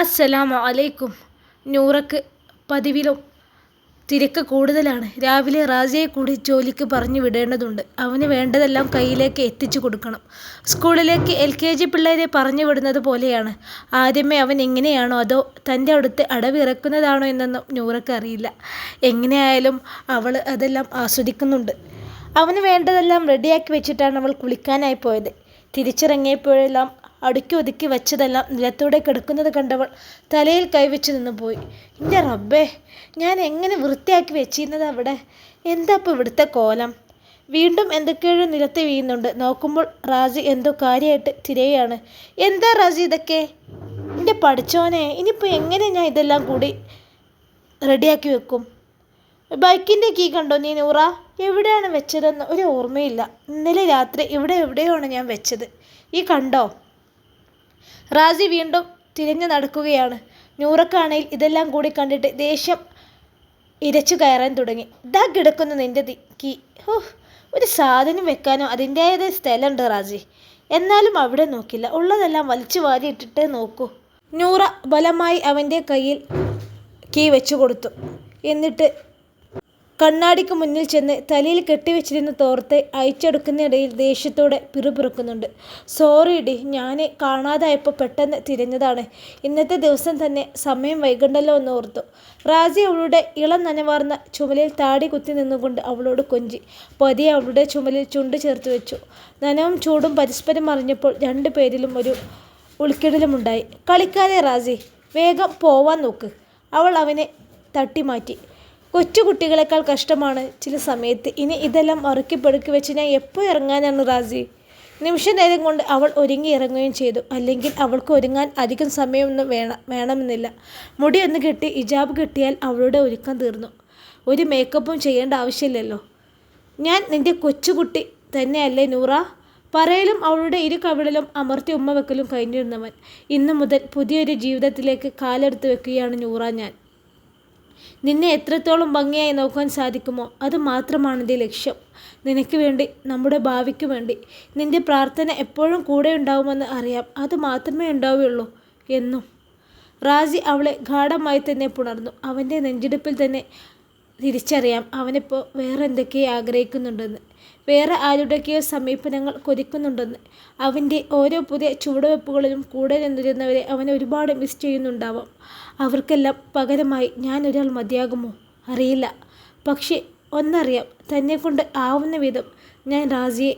അസ്സലാമു അലൈക്കും നൂറക്ക് പതിവിലും തിരക്ക് കൂടുതലാണ്. രാവിലെ റാസിയെ കൂടി ജോലിക്ക് പറഞ്ഞു വിടേണ്ടതുണ്ട്. അവന് വേണ്ടതെല്ലാം കയ്യിലേക്ക് എത്തിച്ചു കൊടുക്കണം. സ്കൂളിലേക്ക് എൽ കെ ജി പിള്ളേരെ പറഞ്ഞു വിടുന്നത് പോലെയാണ്. ആദ്യമേ അവൻ എങ്ങനെയാണോ അതോ തന്റെ അടുത്ത് അടവിറക്കുന്നതാണോ എന്നൊന്നും നൂറക്ക് അറിയില്ല. എങ്ങനെയായാലും അവൾ അതെല്ലാം ആസ്വദിക്കുന്നുണ്ട്. അവന് വേണ്ടതെല്ലാം റെഡിയാക്കി വെച്ചിട്ടാണ് അവൾ കുളിക്കാനായി പോയത്. തിരിച്ചിറങ്ങിയപ്പോഴെല്ലാം അടുക്കി ഒതുക്കി വെച്ചതെല്ലാം നിലത്തൂടെ കിടക്കുന്നത് കണ്ടവൾ തലയിൽ കൈവച്ച് നിന്ന് പോയി എന്റെ റബ്ബേ ഞാൻ എങ്ങനെ വൃത്തിയാക്കി വെച്ചിരുന്നത് അവിടെ? എന്താ ഇപ്പോൾ ഇവിടുത്തെ കോലം? വീണ്ടും എന്തൊക്കെയോ നിലത്ത് വീഴുന്നുണ്ട്. നോക്കുമ്പോൾ റാസി എന്തോ കാര്യമായിട്ട് തിരയാണ്. എന്താ റാസി ഇതൊക്കെ? എന്റെ പഠിച്ചോനെ ഇനിയിപ്പോൾ എങ്ങനെ ഞാൻ ഇതെല്ലാം കൂടി റെഡിയാക്കി വെക്കും? ബൈക്കിന്റെ കീ കണ്ടോ നീ നൂറ? എവിടെയാണ് വെച്ചതെന്ന് ഒരു ഓർമ്മയില്ല. ഇന്നലെ രാത്രി ഇവിടെ എവിടെയാണ് ഞാൻ വെച്ചത്? ഈ കണ്ടോ? റാസി വീണ്ടും തിരിഞ്ഞു നടക്കുകയാണ്. നൂറക്കാണയിൽ ഇതെല്ലാം കൂടി കണ്ടിട്ട് ദേഷ്യം ഇരച്ചു കയറാൻ തുടങ്ങി. ദാ കിടക്കുന്നു നിന്റെ കീ. ഹോ ഒരു സാധനം വെക്കാനോ അതിന്റേതായ സ്ഥലമുണ്ട് റാജി എന്നാലും അവിടെ നോക്കില്ല. ഉള്ളതെല്ലാം വലിച്ചു വാരി ഇട്ടിട്ട് നോക്കൂ. നൂറ ബലമായി അവന്റെ കയ്യിൽ കീ വെച്ചു കൊടുത്തു. എന്നിട്ട് കണ്ണാടിക്ക് മുന്നിൽ ചെന്ന് തലയിൽ കെട്ടിവെച്ചിരുന്ന തോർത്ത് അയച്ചെടുക്കുന്നിടയിൽ ദേഷ്യത്തോടെ പിറുപിറുക്കുന്നുണ്ട് സോറി ഡി ഞാൻ കാണാതായപ്പോൾ പെട്ടെന്ന് തിരിഞ്ഞതാണ്. ഇന്നത്തെ ദിവസം തന്നെ സമയം വൈകണ്ടല്ലോ എന്ന് ഓർത്തു. റാസി അവളുടെ ഇളം നനവാർന്ന ചുമലിൽ താടി കുത്തി നിന്നുകൊണ്ട് അവളോട് കൊഞ്ചി. പതിയെ അവളുടെ ചുമലിൽ ചുണ്ട് ചേർത്ത് വെച്ചു. നനവും ചൂടും പരസ്പരം അറിഞ്ഞപ്പോൾ രണ്ടു പേരിലും ഒരു ഉൾക്കിടലുമുണ്ടായി. കളിക്കാതെ റാസി വേഗം പോവാൻ നോക്ക്. അവൾ അവനെ തട്ടിമാറ്റി. കൊച്ചു കുട്ടികളെക്കാൾ കഷ്ടമാണ് ചില സമയത്ത്. ഇനി ഇതെല്ലാം അറുക്കി പെറുക്കി വെച്ച് ഞാൻ എപ്പോൾ ഇറങ്ങാനാണ് റാസി? നിമിഷ നേരം കൊണ്ട് അവൾ ഒരുങ്ങി ഇറങ്ങുകയും ചെയ്തു. അല്ലെങ്കിൽ അവൾക്ക് ഒരുങ്ങാൻ അധികം സമയമൊന്നും വേണം വേണമെന്നില്ല. മുടി ഒന്ന് കെട്ടി ഇജാബ് കെട്ടിയാൽ അവളുടെ ഒരുക്കം തീർന്നു. ഒരു മേക്കപ്പും ചെയ്യേണ്ട ആവശ്യമില്ലല്ലോ. ഞാൻ നിന്റെ കൊച്ചുകുട്ടി തന്നെയല്ലേ നൂറ? പറയലും അവളുടെ ഇരു കവിളിലും അമർത്തി ഉമ്മ വെക്കലും കഴിഞ്ഞിരുന്നവൻ. ഇന്നു മുതൽ പുതിയൊരു ജീവിതത്തിലേക്ക് കാലെടുത്ത് വെക്കുകയാണ് നൂറ ഞാൻ. നിന്നെ എത്രത്തോളം ഭംഗിയായി നോക്കാൻ സാധിക്കുമോ അത് മാത്രമാണ് എന്റെ ലക്ഷ്യം. നിനക്ക് വേണ്ടി നമ്മുടെ ഭാവിക്ക് വേണ്ടി നിന്റെ പ്രാർത്ഥന എപ്പോഴും കൂടെ ഉണ്ടാവുമെന്ന് അറിയാം. അത് മാത്രമേ ഉണ്ടാവുകയുള്ളൂ എന്നും. റാജി അവളെ ഗാഠമായി തന്നെ പുണർന്നു. അവന്റെ നെഞ്ചിടിപ്പിൽ തന്നെ തിരിച്ചറിയാം. അവനിപ്പോൾ വേറെ എന്തൊക്കെയോ ആഗ്രഹിക്കുന്നുണ്ടെന്ന്. വേറെ ആരുടെയൊക്കെയോ സമീപനങ്ങൾ കൊതിക്കുന്നുണ്ടെന്ന്. അവന്റെ ഓരോ പുതിയ ചുവടുവെപ്പുകളിലും കൂടെ നിന്നിരുന്നവരെ അവൻ ഒരുപാട് മിസ് ചെയ്യുന്നുണ്ടാവാം. അവർക്കെല്ലാം പകരമായി ഞാനൊരാൾ മതിയാകുമോ? അറിയില്ല. പക്ഷേ ഒന്നറിയാം തന്നെക്കൊണ്ട് ആവുന്ന വിധം ഞാൻ റാസിയെ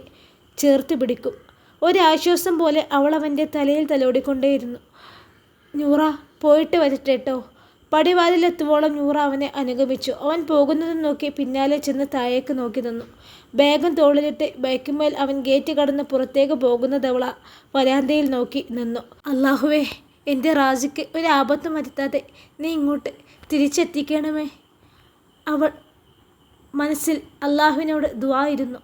ചേർത്ത് പിടിക്കും. ഒരാശ്വാസം പോലെ അവൾ അവന്റെ തലയിൽ തലോടിക്കൊണ്ടേയിരുന്നു. നൂറ പോയിട്ട് വരട്ടെട്ടോ പടിവാതിലെത്തുവോളം നൂറ അവനെ അനുഗമിച്ചു. അവൻ പോകുന്നതും നോക്കി പിന്നാലെ ചെന്ന് താഴേക്ക് നോക്കി നിന്നു. ബാഗും തോളിലിട്ട് ബൈക്കുമേൽ അവൻ ഗേറ്റ് കടന്ന് പുറത്തേക്ക് പോകുന്നതവള വരാന്തയിൽ നോക്കി നിന്നു. അള്ളാഹുവേ എന്റെ റാജിക്ക് ഒരു ആപത്തും വരുത്താതെ നീ ഇങ്ങോട്ട് തിരിച്ചെത്തിക്കണമേ? അവൾ മനസ്സിൽ അള്ളാഹുവിനോട് ദ്വായിരുന്നു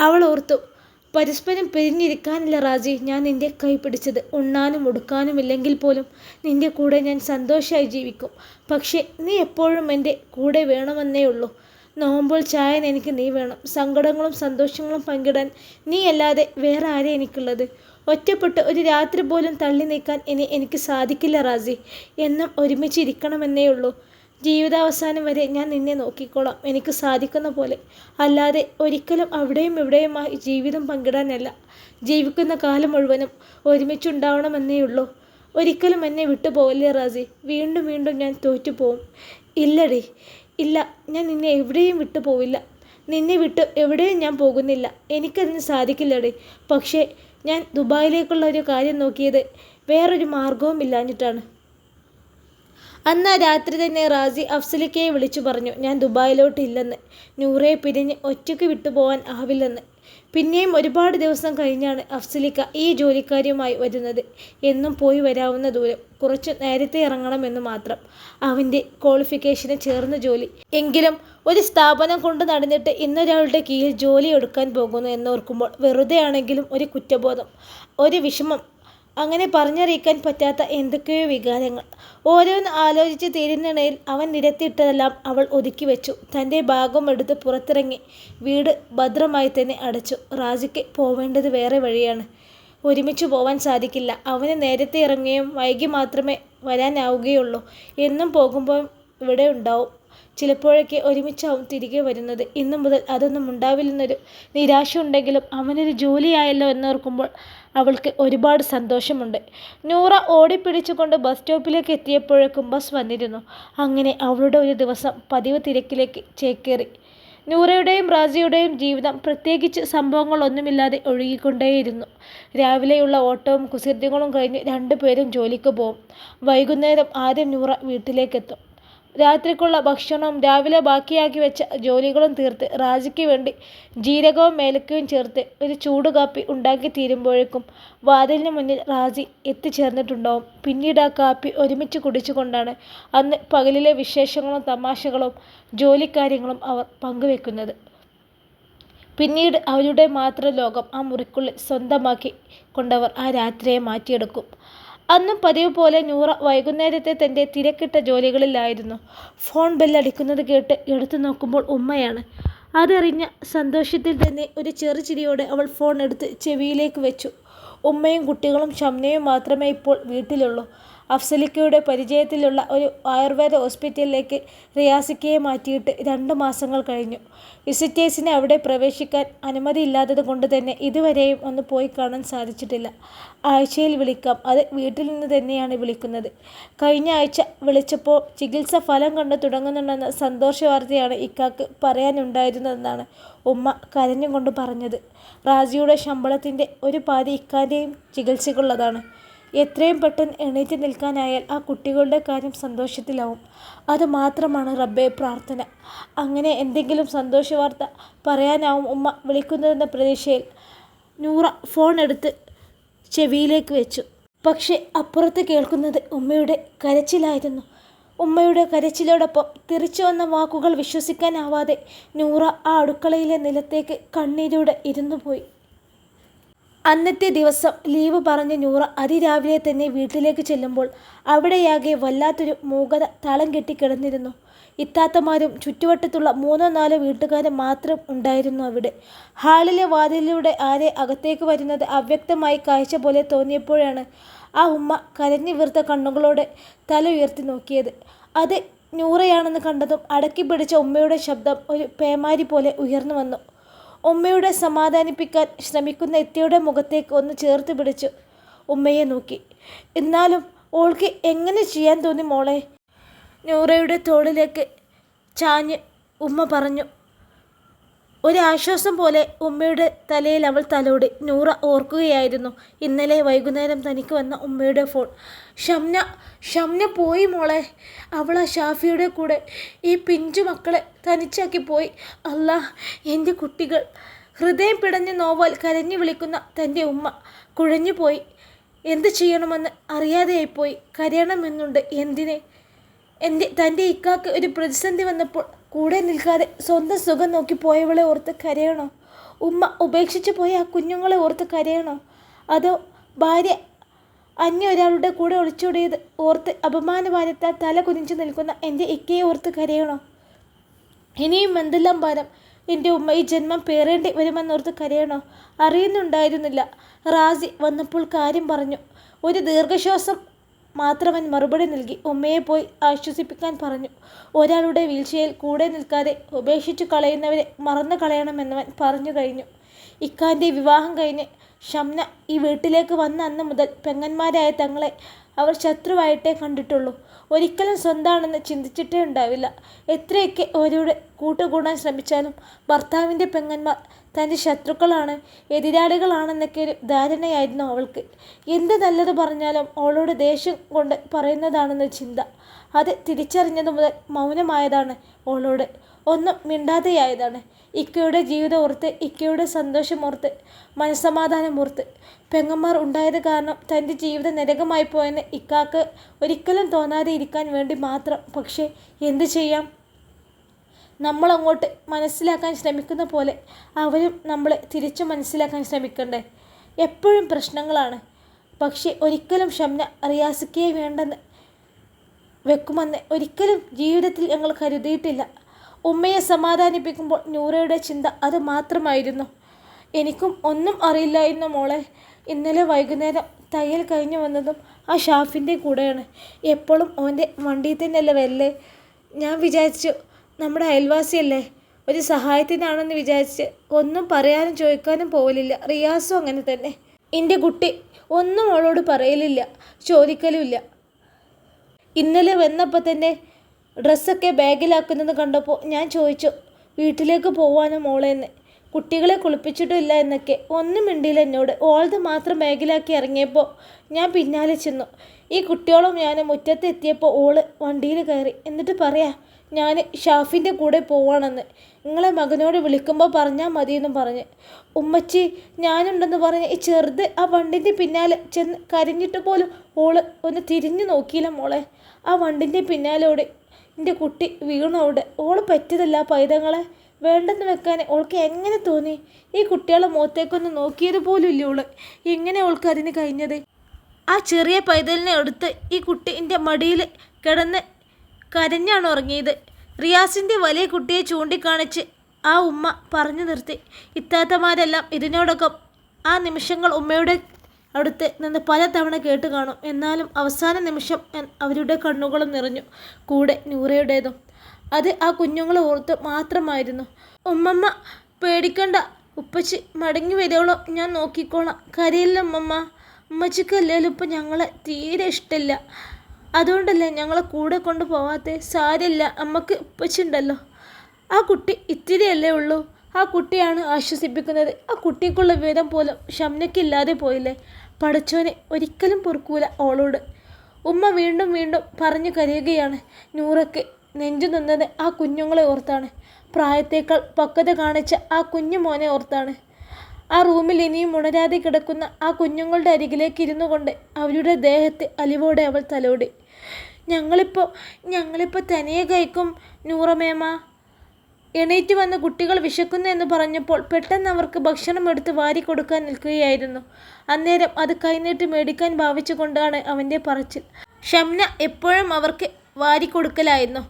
അവൾ ഓർത്തു പരസ്പരം പിരിഞ്ഞിരിക്കാനില്ല റാജി. ഞാൻ നിന്റെ കൈ പിടിച്ചത് ഉണ്ണാനും ഉടുക്കാനും ഇല്ലെങ്കിൽ പോലും നിന്റെ കൂടെ ഞാൻ സന്തോഷമായി ജീവിക്കും. പക്ഷേ നീ എപ്പോഴും എന്റെ കൂടെ വേണമെന്നേ ഉള്ളൂ. നോമ്പോൾ ചായൻ എനിക്ക് നീ വേണം. സങ്കടങ്ങളും സന്തോഷങ്ങളും പങ്കിടാൻ നീ അല്ലാതെ വേറെ ആരെ എനിക്കുള്ളത്? ഒറ്റപ്പെട്ട് ഒരു രാത്രി പോലും തള്ളി നീക്കാൻ ഇനി എനിക്ക് സാധിക്കില്ല റാസി എന്നും ഒരുമിച്ചിരിക്കണമെന്നേ ഉള്ളൂ. ജീവിതാവസാനം വരെ ഞാൻ നിന്നെ നോക്കിക്കോളാം. എനിക്ക് സാധിക്കുന്ന പോലെ. അല്ലാതെ ഒരിക്കലും അവിടെയും ഇവിടെയുമായി ജീവിതം പങ്കിടാനല്ല. ജീവിക്കുന്ന കാലം മുഴുവനും ഒരുമിച്ചുണ്ടാവണമെന്നേ ഉള്ളൂ ഒരിക്കലും എന്നെ വിട്ടുപോകല്ലേ റാസി? വീണ്ടും വീണ്ടും ഞാൻ തോറ്റുപോകും ഇല്ലടി. ഇല്ല. ഞാൻ നിന്നെ എവിടെയും വിട്ടു പോവില്ല നിന്നെ വിട്ട് എവിടെയും ഞാൻ പോകുന്നില്ല. എനിക്കതിന് സാധിക്കില്ലടി. പക്ഷേ ഞാൻ ദുബായിലേക്കുള്ള ഒരു കാര്യം നോക്കിയത് വേറൊരു മാർഗവും ഇല്ലാഞ്ഞിട്ടാണ് അന്ന് രാത്രി തന്നെ റാസി അഫ്സലിക്കയെ വിളിച്ചു പറഞ്ഞു ഞാൻ ദുബായിലോട്ട് ഇല്ലെന്ന് നൂറയെ പിരിഞ്ഞ് ഒറ്റയ്ക്ക് വിട്ടുപോകാൻ ആവില്ലെന്ന്. പിന്നെയും ഒരുപാട് ദിവസം കഴിഞ്ഞാണ് അഫ്സലിക്ക ഈ ജോലിക്കാരിയുമായി വരുന്നത്. എന്നും പോയി വരാവുന്ന ദൂരം. കുറച്ച് നേരത്തെ ഇറങ്ങണമെന്ന് മാത്രം. അവന്റെ ക്വാളിഫിക്കേഷന് ചേർന്ന ജോലി. എങ്കിലും ഒരു സ്ഥാപനം കൊണ്ട് നടന്നിട്ട് ഇന്നൊരാളുടെ കീഴിൽ ജോലി എടുക്കാൻ പോകുന്നു എന്നോർക്കുമ്പോൾ വെറുതെയാണെങ്കിലും ഒരു കുറ്റബോധം ഒരു വിഷമം അങ്ങനെ പറഞ്ഞറിയിക്കാൻ പറ്റാത്ത എന്തൊക്കെയോ വികാരങ്ങൾ. ഓരോന്ന് ആലോചിച്ച് തീരുന്നിടയിൽ അവൻ നിരത്തിയിട്ടതെല്ലാം അവൾ ഒതുക്കി വെച്ചു. തന്റെ ഭാഗം എടുത്ത് പുറത്തിറങ്ങി വീട് ഭദ്രമായി തന്നെ അടച്ചു. റാജിക്ക് പോവേണ്ടത് വേറെ വഴിയാണ്. ഒരുമിച്ച് പോവാൻ സാധിക്കില്ല. അവന് നേരത്തെ ഇറങ്ങുകയും വൈകി മാത്രമേ വരാനാവുകയുള്ളൂ. എന്നും പോകുമ്പോൾ ഇവിടെ ഉണ്ടാവും. ചിലപ്പോഴൊക്കെ ഒരുമിച്ചാവും തിരികെ വരുന്നത്. ഇന്നു മുതൽ അതൊന്നും ഉണ്ടാവില്ലെന്നൊരു നിരാശ ഉണ്ടെങ്കിലും അവനൊരു ജോലിയായല്ലോ എന്നോർക്കുമ്പോൾ അവൾക്ക് ഒരുപാട് സന്തോഷമുണ്ട്. നൂറ ഓടിപ്പിടിച്ചുകൊണ്ട് ബസ് സ്റ്റോപ്പിലേക്ക് എത്തിയപ്പോഴേക്കും ബസ് വന്നിരുന്നു. അങ്ങനെ അവളുടെ ഒരു ദിവസം പതിവ് തിരക്കിലേക്ക് ചേക്കേറി. നൂറയുടെയും റാസിയുടെയും ജീവിതം പ്രത്യേകിച്ച് സംഭവങ്ങളൊന്നുമില്ലാതെ ഒഴുകിക്കൊണ്ടേയിരുന്നു. രാവിലെയുള്ള ഓട്ടവും കുസൃതികളും കഴിഞ്ഞ് രണ്ടുപേരും ജോലിക്ക് പോവും വൈകുന്നേരം ആദ്യം നൂറ വീട്ടിലേക്കെത്തും. രാത്രിക്കുള്ള ഭക്ഷണവും രാവിലെ ബാക്കിയാക്കി വെച്ച ജോലികളും തീർത്ത് റാജിക്ക് വേണ്ടി ജീരകവും ഏലക്കയും ചേർത്ത് ഒരു ചൂട് കാപ്പി ഉണ്ടാക്കി തീരുമ്പോഴേക്കും വാതിലിന് മുന്നിൽ റാജി എത്തിച്ചേർന്നിട്ടുണ്ടാവും. പിന്നീട് ആ കാപ്പി ഒരുമിച്ച് കുടിച്ചുകൊണ്ടാണ് അന്ന് പകലിലെ വിശേഷങ്ങളും തമാശകളും ജോലിക്കാര്യങ്ങളും അവർ പങ്കുവെക്കുന്നത്. പിന്നീട് അവരുടെ മാത്രം ലോകം ആ മുറിക്കുള്ളിൽ സ്വന്തമാക്കി കൊണ്ടവർ ആ രാത്രിയെ മാറ്റിയെടുക്കും. അന്നും പതിവ് പോലെ നൂറ വൈകുന്നേരത്തെ തന്റെ തിരക്കിട്ട ജോലികളിലായിരുന്നു. ഫോൺ ബെല്ലടിക്കുന്നത് കേട്ട് എടുത്തു നോക്കുമ്പോൾ ഉമ്മയാണ്. അതറിഞ്ഞ സന്തോഷത്തിൽ തന്നെ ഒരു ചെറുചിരിയോടെ അവൾ ഫോൺ എടുത്ത് ചെവിയിലേക്ക് വെച്ചു. ഉമ്മയും കുട്ടികളും ഷംനയും മാത്രമേ ഇപ്പോൾ വീട്ടിലുള്ളൂ. അഫ്സലിക്കയുടെ പരിചയത്തിലുള്ള ഒരു ആയുർവേദ ഹോസ്പിറ്റലിലേക്ക് റിയാസിക്കയെ മാറ്റിയിട്ട് രണ്ട് മാസങ്ങൾ കഴിഞ്ഞു. വിസിറ്റേഴ്സിന് അവിടെ പ്രവേശിക്കാൻ അനുമതിയില്ലാത്തത് കൊണ്ട് തന്നെ ഇതുവരെയും ഒന്ന് പോയി കാണാൻ സാധിച്ചിട്ടില്ല. ആഴ്ചയിൽ വിളിക്കാം. അത് വീട്ടിൽ നിന്ന് തന്നെയാണ് വിളിക്കുന്നത്. കഴിഞ്ഞ ആഴ്ച വിളിച്ചപ്പോൾ ചികിത്സ ഫലം കണ്ടു തുടങ്ങുന്നുണ്ടെന്ന സന്തോഷ വാർത്തയാണ് ഇക്കാക്ക് പറയാനുണ്ടായിരുന്നതെന്നാണ് ഉമ്മ കരഞ്ഞുകൊണ്ട് പറഞ്ഞത്. റാജിയുടെ ശമ്പളത്തിന്റെ ഒരു പാതി ഇക്കാന്റെയും ചികിത്സയ്ക്കുള്ളതാണ്. എത്രയും പെട്ടെന്ന് എണീറ്റ് നിൽക്കാനായാൽ ആ കുട്ടികളുടെ കാര്യം സന്തോഷത്തിലാവും. അത് മാത്രമാണ് റബ്ബെ പ്രാർത്ഥന. അങ്ങനെ എന്തെങ്കിലും സന്തോഷവാർത്ത പറയാനാവും ഉമ്മ വിളിക്കുന്നതെന്ന പ്രതീക്ഷയിൽ നൂറ ഫോൺ എടുത്ത് ചെവിയിലേക്ക് വെച്ചു. പക്ഷേ അപ്പുറത്ത് കേൾക്കുന്നത് ഉമ്മയുടെ കരച്ചിലായിരുന്നു. ഉമ്മയുടെ കരച്ചിലോടൊപ്പം തിരിച്ചു വന്ന വാക്കുകൾ വിശ്വസിക്കാനാവാതെ നൂറ ആ അടുക്കളയിലെ നിലത്തേക്ക് കണ്ണീരോടെ ഇരുന്നു പോയി അന്നത്തെ ദിവസം ലീവ് പറഞ്ഞ നൂറ അതിരാവിലെ തന്നെ വീട്ടിലേക്ക് ചെല്ലുമ്പോൾ അവിടെയാകെ വല്ലാത്തൊരു മൂകത തളം കെട്ടിക്കിടന്നിരുന്നു ഇത്താത്തമാരും ചുറ്റുവട്ടത്തുള്ള മൂന്നോ നാലോ വീട്ടുകാരും മാത്രം ഉണ്ടായിരുന്നു അവിടെ. ഹാളിലെ വാതിലിലൂടെ ആരെ അകത്തേക്ക് വരുന്നത് അവ്യക്തമായി കാഴ്ച പോലെ തോന്നിയപ്പോഴാണ് ആ ഉമ്മ കരഞ്ഞു വീർത്ത കണ്ണുകളോടെ തല ഉയർത്തി നോക്കിയത്. അത് നൂറയാണെന്ന് കണ്ടതും അടക്കി പിടിച്ച ഉമ്മയുടെ ശബ്ദം ഒരു പേമാരി പോലെ ഉയർന്നു വന്നു. ഉമ്മയുടെ സമാധാനിപ്പിക്കാൻ ശ്രമിക്കുന്ന എത്തിയുടെ മുഖത്തേക്ക് ഒന്ന് ചേർത്ത് പിടിച്ചു. ഉമ്മയെ നോക്കി. എന്നാലും ഓൾക്ക് എങ്ങനെ ചെയ്യാൻ തോന്നി മോളെ? നൂറയുടെ തോളിലേക്ക് ചാഞ്ഞ് ഉമ്മ പറഞ്ഞു. ഒരാശ്വാസം പോലെ ഉമ്മയുടെ തലയിൽ അവൾ തലോടി നൂറ ഓർക്കുകയായിരുന്നു. ഇന്നലെ വൈകുന്നേരം തനിക്ക് വന്ന ഉമ്മയുടെ ഫോൺ. ഷംന ഷംന പോയി മോളെ. അവൾ ആ ഷാഫിയുടെ കൂടെ ഈ പിഞ്ചു മക്കളെ തനിച്ചാക്കി പോയി. അല്ല എന്റെ കുട്ടികൾ. ഹൃദയം പിടഞ്ഞ് നോവാൽ കരഞ്ഞു വിളിക്കുന്ന തന്റെ ഉമ്മ കുഴഞ്ഞു പോയി. എന്ത് ചെയ്യണമെന്ന് അറിയാതെയായിപ്പോയി കരയണമെന്നുണ്ട് എന്തിനെ? എന്റെ തന്റെ ഇക്കാക്ക് ഒരു പ്രതിസന്ധി വന്നപ്പോൾ കൂടെ നിൽക്കാതെ സ്വന്തം സുഖം നോക്കി പോയവളെ ഓർത്ത് കരയണോ? ഉമ്മ ഉപേക്ഷിച്ച് പോയ ആ കുഞ്ഞുങ്ങളെ ഓർത്ത് കരയണോ? അതോ ഭാര്യ അന്യ ഒരാളുടെ കൂടെ ഒളിച്ചോടിയത് ഓർത്ത് അപമാനഭാരത്താൽ തല കുനിഞ്ഞു നിൽക്കുന്ന എന്റെ ഇക്കയെ ഓർത്ത് കരയണോ? ഇനിയും എന്തെല്ലാം ഭാരം എന്റെ ഉമ്മ ഈ ജന്മം പേറേണ്ടി വരുമെന്നോർത്ത് കരയണോ? അറിയുന്നുണ്ടായിരുന്നില്ല. റാസി വന്നപ്പോൾ കാര്യം പറഞ്ഞു. ഒരു ദീർഘശ്വാസം മാത്രമൻ മറുപടി നൽകി ഉമ്മയെ പോയി ആശ്വസിപ്പിക്കാൻ പറഞ്ഞു. ഒരാളുടെ വീഴ്ചയിൽ കൂടെ നിൽക്കാതെ ഉപേക്ഷിച്ചു കളയുന്നവരെ മറന്നു കളയണമെന്നവൻ പറഞ്ഞു കഴിഞ്ഞു. ഇക്കാന്റെ വിവാഹം കഴിഞ്ഞ് ഷംന ഈ വീട്ടിലേക്ക് വന്ന അന്ന് മുതൽ പെങ്ങന്മാരായ തങ്ങളെ അവർ ശത്രുവായിട്ടേ കണ്ടിട്ടുള്ളൂ. ഒരിക്കലും സ്വന്തമാണെന്ന് ചിന്തിച്ചിട്ടേ ഉണ്ടാവില്ല. എത്രയൊക്കെ ഓരോടെ കൂട്ടുകൂടാൻ ശ്രമിച്ചാലും ഭർത്താവിന്റെ പെങ്ങന്മാർ തന്റെ ശത്രുക്കളാണ് എതിരാളികളാണെന്നൊക്കെ ഒരു ധാരണയായിരുന്നു അവൾക്ക്. എന്ത് നല്ലത് പറഞ്ഞാലും അവളോട് ദേഷ്യം കൊണ്ട് പറയുന്നതാണെന്ന ചിന്ത. അത് തിരിച്ചറിഞ്ഞത് മുതൽ മൗനമായതാണ് അവളോട്. ഒന്നും മിണ്ടാതെയായതാണ്. ഇക്കയുടെ ജീവിതം ഓർത്ത് ഇക്കയുടെ സന്തോഷം ഓർത്ത് മനസ്സമാധാനം ഓർത്ത്. പെങ്ങന്മാർ ഉണ്ടായത് കാരണം തന്റെ ജീവിതം നരകമായി പോയെന്ന് ഇക്കാക്ക് ഒരിക്കലും തോന്നാതെ ഇരിക്കാൻ വേണ്ടി മാത്രം. പക്ഷേ എന്തു ചെയ്യാം? നമ്മളങ്ങോട്ട് മനസ്സിലാക്കാൻ ശ്രമിക്കുന്ന പോലെ അവരും നമ്മളെ തിരിച്ചു മനസ്സിലാക്കാൻ ശ്രമിക്കണ്ടേ? എപ്പോഴും പ്രശ്നങ്ങളാണ്. പക്ഷേ ഒരിക്കലും ഷംന റിയാസിക്കയെ വേണ്ടെന്ന് വെക്കുമെന്ന് ഒരിക്കലും ജീവിതത്തിൽ ഞങ്ങൾ കരുതിയിട്ടില്ല. ഉമ്മയെ സമാധാനിപ്പിക്കുമ്പോൾ നൂറയുടെ ചിന്ത അത് മാത്രമായിരുന്നു. എനിക്കും ഒന്നും അറിയില്ലായിരുന്നു മോളെ. ഇന്നലെ വൈകുന്നേരം തയ്യൽ കഴിഞ്ഞു വന്നതും ആ ഷാഫിന്റെ കൂടെയാണ്. എപ്പോഴും ഓന്റെ വണ്ടിയിൽ തന്നെയല്ലേ വല്ലേ ഞാൻ വിചാരിച്ചു നമ്മുടെ അയൽവാസിയല്ലേ? ഒരു സഹായത്തിനാണെന്ന് വിചാരിച്ച് ഒന്നും പറയാനും ചോദിക്കാനും പോകലില്ല റിയാസും അങ്ങനെ തന്നെ. എന്റെ കുട്ടി ഒന്നും അവളോട് പറയലില്ല ചോദിക്കലുമില്ല. ഇന്നലെ വന്നപ്പോൾ തന്നെ ഡ്രസ്സൊക്കെ ബാഗിലാക്കുന്നത് കണ്ടപ്പോൾ ഞാൻ ചോദിച്ചു വീട്ടിലേക്ക് പോവാനോ മോളേന്ന് കുട്ടികളെ കുളിപ്പിച്ചിട്ടില്ല എന്നൊക്കെ. ഒന്നും മിണ്ടിയില്ല എന്നോട്. ഓൾത് മാത്രം ബാഗിലാക്കി ഇറങ്ങിയപ്പോൾ ഞാൻ പിന്നാലെ ചെന്നു. ഈ കുട്ടിയോളം ഞാൻ മുറ്റത്തെത്തിയപ്പോൾ ഓൾ വണ്ടിയിൽ കയറി. എന്നിട്ട് പറയാ ഞാൻ ഷാഫിന്റെ കൂടെ പോവാണെന്ന്. നിങ്ങളെ മകനോട് വിളിക്കുമ്പോൾ പറഞ്ഞാൽ മതിയെന്നും പറഞ്ഞ്. ഉമ്മച്ചി ഞാനുണ്ടെന്ന് പറഞ്ഞ് ഈ ചെറുത് ആ വണ്ടിന്റെ പിന്നാലെ ചെന്ന് കരഞ്ഞിട്ട് പോലും ഓൾ ഒന്ന് തിരിഞ്ഞു നോക്കിയില്ല മോളെ. ആ വണ്ടിന്റെ പിന്നാലോടെ എന്റെ കുട്ടി വീണു അവിടെ. ഓൾ പറ്റിയതല്ല പൈതങ്ങളെ. വേണ്ടെന്ന് വെക്കാൻ ഓൾക്ക് എങ്ങനെ തോന്നി? ഈ കുട്ടികളെ മുഖത്തേക്കൊന്ന് നോക്കിയത് പോലും ഇല്ല ഓൾ? എങ്ങനെ ഓൾക്ക് അതിന് കഴിഞ്ഞത്? ആ ചെറിയ പൈതലിനെ എടുത്ത് ഈ കുട്ടി എന്റെ മടിയിൽ കിടന്ന് കരഞ്ഞാണ് ഉറങ്ങിയത്. റിയാസിന്റെ വലിയ കുട്ടിയെ ചൂണ്ടിക്കാണിച്ച് ആ ഉമ്മ പറഞ്ഞു നിർത്തി. ഇത്താത്തമാരെല്ലാം ഇതിനോടൊപ്പം ആ നിമിഷങ്ങൾ ഉമ്മയുടെ അടുത്ത് നിന്ന് പലതവണ കേട്ട് കാണും. എന്നാലും അവസാന നിമിഷം അവരുടെ കണ്ണുകളും നിറഞ്ഞു. കൂടെ നൂറയുടേതും. അത് ആ കുഞ്ഞുങ്ങളെ ഓർത്ത് മാത്രമായിരുന്നു. ഉമ്മമ്മ പേടിക്കണ്ട. ഉപ്പച്ചി മടങ്ങി വരുവോളോ ഞാൻ നോക്കിക്കോളാം. കരയില്ല ഉമ്മമ്മ. ഉമ്മച്ചിക്ക് അല്ലേലും ഇപ്പം ഞങ്ങളെ തീരെ ഇഷ്ടമില്ല. അതുകൊണ്ടല്ലേ ഞങ്ങളെ കൂടെ കൊണ്ട് പോവാത്തേ? സാരില്ല അമ്മയ്ക്ക് ഉപ്പച്ചുണ്ടല്ലോ ആ കുട്ടി ഇത്തിരിയല്ലേ ഉള്ളൂ. ആ കുട്ടിയാണ് ആശ്വസിപ്പിക്കുന്നത്. ആ കുട്ടിക്കുള്ള വിവരം പോലും ഷംനയ്ക്കില്ലാതെ പോയില്ലേ? പടച്ചോനെ ഒരിക്കലും പൊറുക്കൂല ഓളോട്. ഉമ്മ വീണ്ടും വീണ്ടും പറഞ്ഞു കരയുകയാണ്. നൂറയ്ക്ക് നെഞ്ചു നിന്നത് ആ കുഞ്ഞുങ്ങളെ ഓർത്താണ്. പ്രായത്തേക്കാൾ പക്വത കാണിച്ച ആ കുഞ്ഞു മോനെ ഓർത്താണ്. ആ റൂമിൽ ഇനിയും ഉണരാതെ കിടക്കുന്ന ആ കുഞ്ഞുങ്ങളുടെ അരികിലേക്ക് ഇരുന്നു കൊണ്ട് അവരുടെ ദേഹത്തെ അലിവോടെ അവൾ തലോടി. ഞങ്ങളിപ്പോൾ ഞങ്ങളിപ്പോൾ തനിയെ കഴിക്കും നൂറമേമ. എണീറ്റ് വന്ന് കുട്ടികൾ വിശക്കുന്നു എന്ന് പറഞ്ഞപ്പോൾ പെട്ടെന്ന് അവർക്ക് ഭക്ഷണം എടുത്ത് വാരി കൊടുക്കാൻ നിൽക്കുകയായിരുന്നു. അന്നേരം അത് കൈനീട്ടി മേടിക്കാൻ ഭാവിച്ചുകൊണ്ടാണ് അവന്റെ പറച്ചിൽ. ഷംന എപ്പോഴും അവർക്ക് വാരി കൊടുക്കലായിരുന്നു.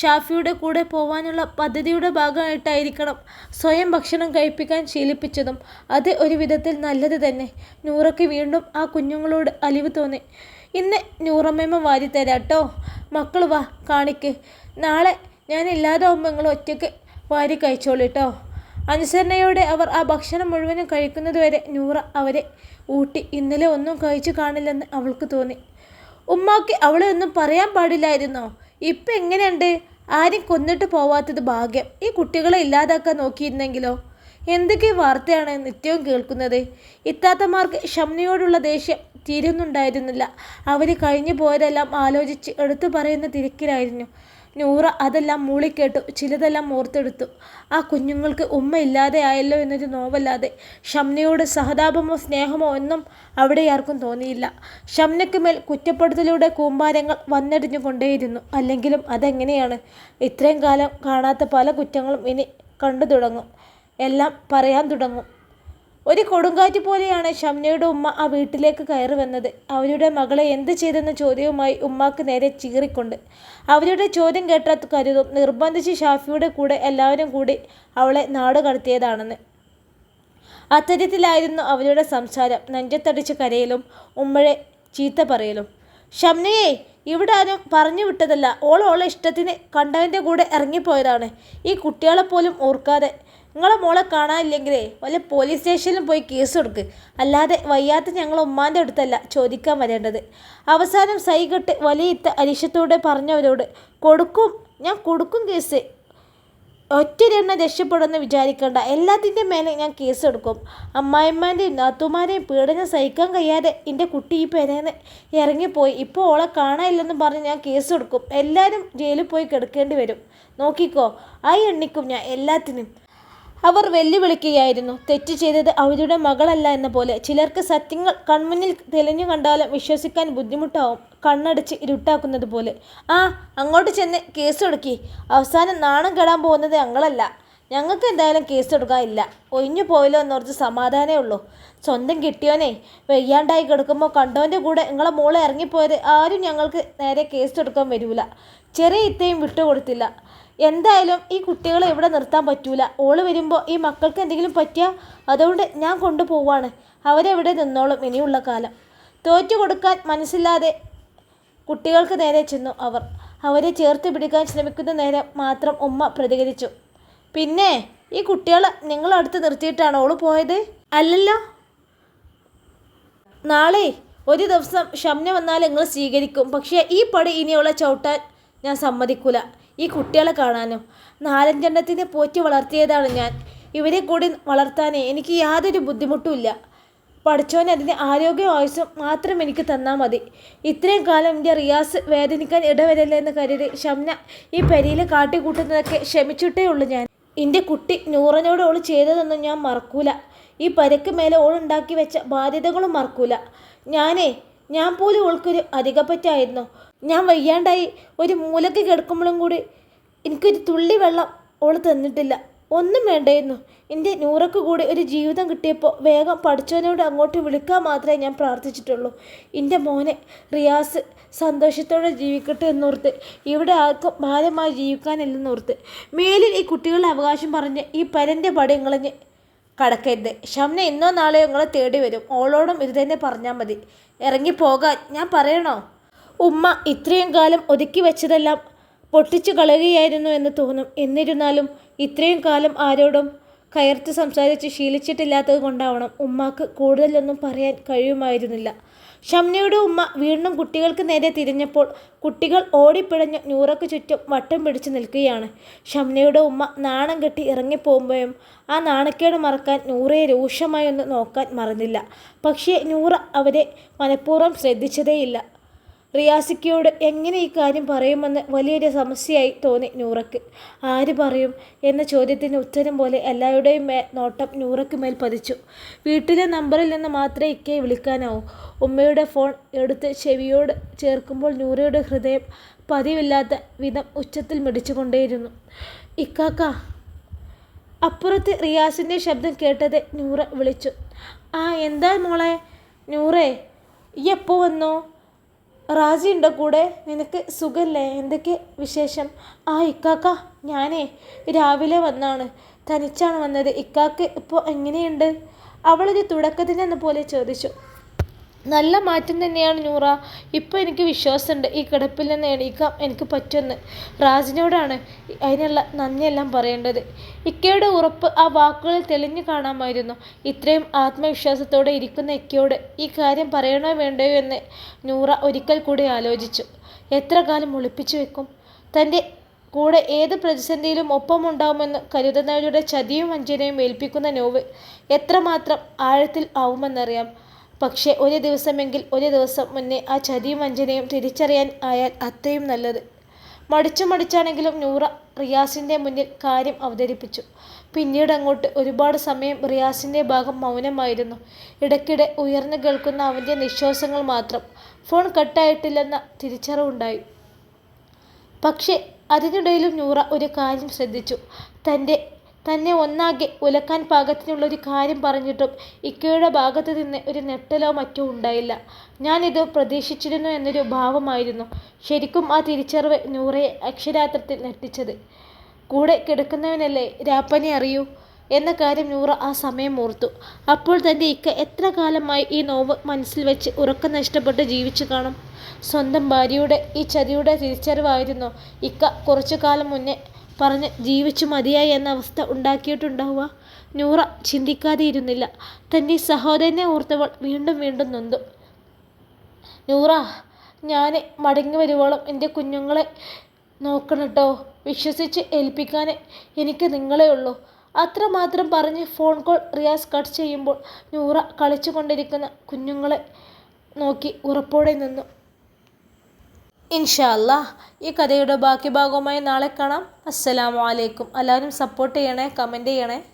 ഷാഫിയുടെ കൂടെ പോവാനുള്ള പദ്ധതിയുടെ ഭാഗമായിട്ടായിരിക്കണം സ്വയം ഭക്ഷണം കഴിപ്പിക്കാൻ ശീലിപ്പിച്ചതും. അത് ഒരു വിധത്തിൽ നല്ലത് തന്നെ. നൂറയ്ക്ക് വീണ്ടും ആ കുഞ്ഞുങ്ങളോട് അലിവ് തോന്നി. ഇന്ന് നൂറമ്മേമ്മ വാരി തരാട്ടോ മക്കൾ വാ കാണിക്ക്. നാളെ ഞാൻ ഇല്ലാതാവുമ്പോൾ നിങ്ങൾ ഒറ്റയ്ക്ക് വാരി കഴിച്ചോളിട്ടോ അനുസരണയോടെ അവർ ആ ഭക്ഷണം മുഴുവനും കഴിക്കുന്നതുവരെ നൂറ അവരെ ഊട്ടി ഇന്നലെ ഒന്നും കഴിച്ചു കാണില്ലെന്ന് അവൾക്ക് തോന്നി. ഉമ്മാക്ക് അവളെ ഒന്നും പറയാൻ പാടില്ലായിരുന്നോ? ഇപ്പം എങ്ങനെയുണ്ട്? ആരും കൊന്നിട്ട് പോവാത്തത് ഭാഗ്യം. ഈ കുട്ടികളെ ഇല്ലാതാക്കാൻ നോക്കിയിരുന്നെങ്കിലോ? എന്തൊക്കെ വാർത്തയാണ് നിത്യവും കേൾക്കുന്നത്? ഇത്താത്തമാർക്ക് ഷംനയോടുള്ള ദേഷ്യം തീരുന്നുണ്ടായിരുന്നില്ല. അവർ കഴിഞ്ഞു പോയതെല്ലാം ആലോചിച്ച് എടുത്തു പറയുന്ന തിരക്കിലായിരുന്നു. നൂറ അതെല്ലാം മൂളിക്കേട്ടു ചിലതെല്ലാം ഓർത്തെടുത്തു. ആ കുഞ്ഞുങ്ങൾക്ക് ഉമ്മ ഇല്ലാതെ ആയല്ലോ എന്നൊരു നോവല്ലാതെ. ഷംനയോട് സഹതാപമോ സ്നേഹമോ ഒന്നും അവിടെ ആർക്കും തോന്നിയില്ല. ഷംനയ്ക്ക് മേൽ കുറ്റപ്പെടുത്തലൂടെ കൂമ്പാരങ്ങൾ വന്നടിഞ്ഞു കൊണ്ടേയിരുന്നു. അല്ലെങ്കിലും അതെങ്ങനെയാണ്? ഇത്രയും കാലം കാണാത്ത പല കുറ്റങ്ങളും ഇനി കണ്ടു തുടങ്ങും എല്ലാം പറയാൻ തുടങ്ങും. ഒരു കൊടുങ്കാറ്റ് പോലെയാണ് ഷംനയുടെ ഉമ്മ ആ വീട്ടിലേക്ക് കയറി വന്നത് അവരുടെ മകളെ എന്ത് ചെയ്തെന്ന ചോദ്യവുമായി ഉമ്മാക്ക് നേരെ ചീറിക്കൊണ്ട്. അവരുടെ ചോദ്യം കേട്ട കരുതും നിർബന്ധിച്ച് ഷാഫിയുടെ കൂടെ എല്ലാവരും കൂടി അവളെ നാട് കടത്തിയതാണെന്ന്. അത്തരത്തിലായിരുന്നു അവരുടെ സംസാരം. നെഞ്ചത്തടിച്ച് കരയിലും ഉമ്മയെ ചീത്ത പറയലും. ഷംനയെ ഇവിടെ ആരും പറഞ്ഞു വിട്ടതല്ല. ഓളോളെ ഓളെ ഇഷ്ടത്തിന് കണ്ടവന്റെ കൂടെ ഇറങ്ങിപ്പോയതാണ്. ഈ കുട്ടികളെ പോലും ഓർക്കാതെ നിങ്ങളെ മോളെ കാണാനില്ലെങ്കിലേ വല്ല പോലീസ് സ്റ്റേഷനിലും പോയി കേസ് കൊടുക്ക് അല്ലാതെ വയ്യാത്ത ഞങ്ങൾ ഉമ്മാന്റെ അടുത്തല്ല ചോദിക്കാൻ വരേണ്ടത്. അവസാനം സൈകെട്ട് വലിയ ഇത്ത അരിശത്തോടെ പറഞ്ഞവരോട് കൊടുക്കും ഞാൻ കൊടുക്കും കേസ് ഒറ്റരെണ്ണം രക്ഷപ്പെടുമെന്ന് വിചാരിക്കേണ്ട. എല്ലാത്തിന്റെ മേലെ ഞാൻ കേസ് എടുക്കും. അമ്മായിമ്മേന്റെയും നാത്തുമാരെയും പീഡനം സഹിക്കാൻ കഴിയാതെ എന്റെ കുട്ടി ഈ പെരേന്ന് ഇറങ്ങിപ്പോയി. ഇപ്പോൾ ഓളെ കാണാനില്ലെന്ന് പറഞ്ഞ് ഞാൻ കേസ് എടുക്കും. എല്ലാവരും ജയിലിൽ പോയി കിടക്കേണ്ടി വരും. നോക്കിക്കോ ആ എണ്ണിക്കും ഞാൻ എല്ലാത്തിനും. അവർ വെല്ലുവിളിക്കുകയായിരുന്നു. തെറ്റ് ചെയ്തത് അവരുടെ മകളല്ല എന്ന പോലെ. ചിലർക്ക് സത്യങ്ങൾ കൺമുന്നിൽ തെളിഞ്ഞു കണ്ടാലും വിശ്വസിക്കാൻ ബുദ്ധിമുട്ടാവും. കണ്ണടച്ച് ഇരുട്ടാക്കുന്നത് പോലെ. ആ അങ്ങോട്ട് ചെന്ന് കേസ് കൊടുക്കി അവസാനം നാണം കെടാൻ പോകുന്നത് ഞങ്ങളല്ല. ഞങ്ങൾക്ക് എന്തായാലും കേസ് എടുക്കാനില്ല ഒഴിഞ്ഞു പോയല്ലോ എന്നോർത്ത് സമാധാനമേ ഉള്ളൂ. സ്വന്തം കിട്ടിയോനെ വെയ്യാണ്ടായി കിടക്കുമ്പോൾ കണ്ടോന്റെ കൂടെ നിങ്ങളെ മോളെ ഇറങ്ങിപ്പോയത് ആരും ഞങ്ങൾക്ക് നേരെ കേസ് എടുക്കാൻ വരില്ല ചെറിയ ഇത്തയും വിട്ടുകൊടുത്തില്ല. എന്തായാലും ഈ കുട്ടികളെ ഇവിടെ നിർത്താൻ പറ്റൂല. ഓൾ വരുമ്പോൾ ഈ മക്കൾക്ക് എന്തെങ്കിലും പറ്റിയാൽ അതുകൊണ്ട് ഞാൻ കൊണ്ടുപോവാണ്. അവരെവിടെ നിന്നോളും ഇനിയുള്ള കാലം. തോറ്റു കൊടുക്കാൻ മനസ്സില്ലാതെ കുട്ടികൾക്ക് നേരെ ചെന്നു അവർ. അവരെ ചേർത്ത് പിടിക്കാൻ ശ്രമിക്കുന്ന നേരം മാത്രം ഉമ്മ പ്രതികരിച്ചു. പിന്നെ ഈ കുട്ടികളെ നിങ്ങളടുത്ത് നിർത്തിയിട്ടാണ് ഓൾ പോയത്? അല്ലല്ലോ. നാളെ ഒരു ദിവസം ഷംന വന്നാൽ നിങ്ങൾ സ്വീകരിക്കും. പക്ഷേ ഈ പടി ഇനിയുള്ള ചവിട്ടാൻ ഞാൻ സമ്മതിക്കൂല. ഈ കുട്ടികളെ കാണാനും നാലഞ്ചെണ്ണത്തിനെ പോറ്റി വളർത്തിയതാണ് ഞാൻ. ഇവരെ കൂടി വളർത്താനേ എനിക്ക് യാതൊരു ബുദ്ധിമുട്ടുമില്ല പഠിച്ചവൻ അതിന്റെ ആരോഗ്യ ആയുസ്സും മാത്രം എനിക്ക് തന്നാൽ മതി. ഇത്രയും കാലം എന്റെ റിയാസ് വേദനിക്കാൻ ഇടവരില്ല എന്ന് കരുതി ഷംന ഈ പെരിയിൽ കാട്ടിക്കൂട്ടുന്നതൊക്കെ ക്ഷമിച്ചിട്ടേ ഉള്ളൂ ഞാൻ. എന്റെ കുട്ടി നൂറനോട് ഓൾ ചെയ്തതൊന്നും ഞാൻ മറക്കൂല. ഈ പരക്ക് മേലെ ഓളുണ്ടാക്കി വെച്ച ബാധ്യതകളും മറക്കൂല. ഞാനേ ഞാൻ പോലും ഓൾക്കൊരു അധികപ്പറ്റായിരുന്നു. ഞാൻ വയ്യാണ്ടായി ഒരു മൂലക്ക് കിടക്കുമ്പോഴും കൂടി എനിക്കൊരു തുള്ളി വെള്ളം ഓൾ തന്നിട്ടില്ല. ഒന്നും വേണ്ടായിരുന്നു. എന്റെ നൂറക്ക് കൂടി ഒരു ജീവിതം കിട്ടിയപ്പോൾ വേഗം പഠിച്ചവനോട് അങ്ങോട്ട് വിളിക്കാൻ മാത്രമേ ഞാൻ പ്രാർത്ഥിച്ചിട്ടുള്ളൂ. എന്റെ മോനെ റിയാസ് സന്തോഷത്തോടെ ജീവിക്കട്ടെ എന്നോർത്ത്. ഇവിടെ ആർക്കും ഭാരമായി ജീവിക്കാനില്ലെന്നോർത്ത് മേലിൽ ഈ കുട്ടികളുടെ അവകാശം പറഞ്ഞ് ഈ പരന്റെ പടയങ്ങളഞ്ഞ് കടക്കരുത്. ഷംന ഇന്നോ നാളെയോ നിങ്ങളെ തേടി വരും. ഓളോടും ഇത് തന്നെ പറഞ്ഞാൽ മതി. ഇറങ്ങിപ്പോകാൻ ഞാൻ പറയണോ? ഉമ്മ ഇത്രയും കാലം ഒതുക്കി വെച്ചതെല്ലാം പൊട്ടിച്ചു കളയുകയായിരുന്നു എന്ന് തോന്നും. എന്നിരുന്നാലും ഇത്രയും കാലം ആരോടും കയർത്ത് സംസാരിച്ച് ശീലിച്ചിട്ടില്ലാത്തത് കൊണ്ടാവണം ഉമ്മാക്ക് കൂടുതലൊന്നും പറയാൻ കഴിയുമായിരുന്നില്ല. ഷംനയുടെ ഉമ്മ വീണ്ടും കുട്ടികൾക്ക് നേരെ തിരിഞ്ഞപ്പോൾ കുട്ടികൾ ഓടിപ്പിഴഞ്ഞ് നൂറക്ക് ചുറ്റും വട്ടം പിടിച്ചു നിൽക്കുകയാണ്. ഷംനയുടെ ഉമ്മ നാണം കെട്ടി ഇറങ്ങിപ്പോകുമ്പോഴും ആ നാണക്കേട് മറക്കാൻ നൂറയെ രൂക്ഷമായി ഒന്ന് നോക്കാൻ മറന്നില്ല. പക്ഷേ നൂറ അവരെ മനഃപൂർവം ശ്രദ്ധിച്ചതേയില്ല. റിയാസിക്കയോട് എങ്ങനെ ഈ കാര്യം പറയുമെന്ന് വലിയൊരു സമസ്യയായി തോന്നി നൂറക്ക്. ആര് പറയും? എന്ന ചോദ്യത്തിന് ഉത്തരം പോലെ എല്ലാവരുടെയും മേ നോട്ടം നൂറക്ക് മേൽ പതിച്ചു. വീട്ടിലെ നമ്പറിൽ നിന്ന് മാത്രമേ ഇക്കയെ വിളിക്കാനാവൂ. ഉമ്മയുടെ ഫോൺ എടുത്ത് ചെവിയോട് ചേർക്കുമ്പോൾ നൂറയുടെ ഹൃദയം പതിവില്ലാത്ത വിധം ഉച്ചത്തിൽ മിടിച്ചുകൊണ്ടേയിരുന്നു. ഇക്കാക്ക അപ്പുറത്ത് റിയാസിന്റെ ശബ്ദം കേട്ടത് നൂറ വിളിച്ചു. ആ എന്താ മോളെ? നൂറേ ഈ എപ്പോൾ വന്നു? റാജി കൂടെ നിനക്ക് സുഖല്ലേ? എന്തൊക്കെ വിശേഷം? ആ ഇക്കാക്ക ഞാനേ രാവിലെ വന്നാണ്. തനിച്ചാണ് വന്നത്. ഇക്കാക്ക് ഇപ്പോൾ എങ്ങനെയുണ്ട്? അവളൊരു തുടക്കത്തിനെന്ന പോലെ ചോദിച്ചു. നല്ല മാറ്റം തന്നെയാണ് നൂറ. ഇപ്പോൾ എനിക്ക് വിശ്വാസമുണ്ട് ഈ കിടപ്പിൽ നിന്ന് എണീക്കാം എനിക്ക് പറ്റുമെന്ന്. റാജിനോടാണ് അതിനുള്ള നന്ദിയെല്ലാം പറയേണ്ടത്. ഇക്കയുടെ ഉറപ്പ് ആ വാക്കുകളിൽ തെളിഞ്ഞു കാണാമായിരുന്നു. ഇത്രയും ആത്മവിശ്വാസത്തോടെ ഇരിക്കുന്ന ഇക്കയോട് ഈ കാര്യം പറയണോ വേണ്ടയോ എന്ന് നൂറ ഒരിക്കൽ കൂടി ആലോചിച്ചു. എത്ര കാലം ഒളിപ്പിച്ചു വെക്കും? തന്റെ കൂടെ ഏത് പ്രതിസന്ധിയിലും ഒപ്പമുണ്ടാവുമെന്ന് കരുതുന്നവരുടെ ചതിയും വഞ്ചനയും ഏൽപ്പിക്കുന്ന നോവ് എത്രമാത്രം ആഴത്തിൽ ആവുമെന്നറിയാം. പക്ഷേ ഒരു ദിവസമെങ്കിൽ ഒരു ദിവസം മുന്നേ ആ ചതിയും വഞ്ചനയും തിരിച്ചറിയാൻ ആയാൽ അത്രയും നല്ലത്. മടിച്ചു മടിച്ചാണെങ്കിലും നൂറ റിയാസിന്റെ മുന്നിൽ കാര്യം അവതരിപ്പിച്ചു. പിന്നീട് അങ്ങോട്ട് ഒരുപാട് സമയം റിയാസിന്റെ ഭാഗം മൗനമായിരുന്നു. ഇടയ്ക്കിടെ ഉയർന്നു കേൾക്കുന്ന അവന്റെ നിശ്വാസങ്ങൾ മാത്രം. ഫോൺ കട്ടായിട്ടില്ലെന്ന തിരിച്ചറിവുണ്ടായി. പക്ഷേ അതിനിടയിലും നൂറ ഒരു കാര്യം ശ്രദ്ധിച്ചു. തന്റെ തന്നെ ഒന്നാകെ ഉലക്കാൻ പാകത്തിനുള്ളൊരു കാര്യം പറഞ്ഞിട്ടും ഇക്കയുടെ ഭാഗത്ത് നിന്ന് ഒരു നെട്ടലോ മറ്റോ ഉണ്ടായില്ല. ഞാനിത് പ്രതീക്ഷിച്ചിരുന്നു എന്നൊരു ഭാവമായിരുന്നു. ശരിക്കും ആ തിരിച്ചറിവ് നൂറയെ അക്ഷരാത്രത്തിൽ ഞെട്ടിച്ചത്. കൂടെ കിടക്കുന്നവനല്ലേ രാപ്പനെ അറിയൂ? എന്ന കാര്യം നൂറ ആ സമയം ഓർത്തു. അപ്പോൾ തന്റെ ഇക്ക എത്ര കാലമായി ഈ നോവ് മനസ്സിൽ വെച്ച് ഉറക്കം നഷ്ടപ്പെട്ട് ജീവിച്ചു കാണും? സ്വന്തം ഭാര്യയുടെ ഈ ചതിയുടെ തിരിച്ചറിവായിരുന്നു ഇക്ക കുറച്ചു കാലം മുന്നേ പറഞ്ഞ് ജീവിച്ചു മതിയായി എന്ന അവസ്ഥ ഉണ്ടാക്കിയിട്ടുണ്ടാവുക. നൂറ ചിന്തിക്കാതെ ഇരുന്നില്ല തന്റെ സഹോദരനെ ഓർത്തവൾ വീണ്ടും വീണ്ടും നൊന്തു. നൂറ ഞാൻ മടങ്ങി വരുവോളം എന്റെ കുഞ്ഞുങ്ങളെ നോക്കണട്ടോ. വിശ്വസിച്ച് ഏൽപ്പിക്കാൻ എനിക്ക് നിങ്ങളെ ഉള്ളൂ. അത്രമാത്രം പറഞ്ഞ് ഫോൺ കോൾ റിയാസ് കട്ട് ചെയ്യുമ്പോൾ നൂറ കളിച്ചു കൊണ്ടിരിക്കുന്ന കുഞ്ഞുങ്ങളെ നോക്കി ഉറപ്പോടെ നിന്നു. ഇൻഷാ അല്ലാ. ഈ കഥയുടെ ബാക്കി ഭാഗവുമായി നാളെ കാണാം. അസ്സലാമു അലൈക്കും. എല്ലാവരും സപ്പോർട്ട് ചെയ്യണേ കമന്റ് ചെയ്യണേ.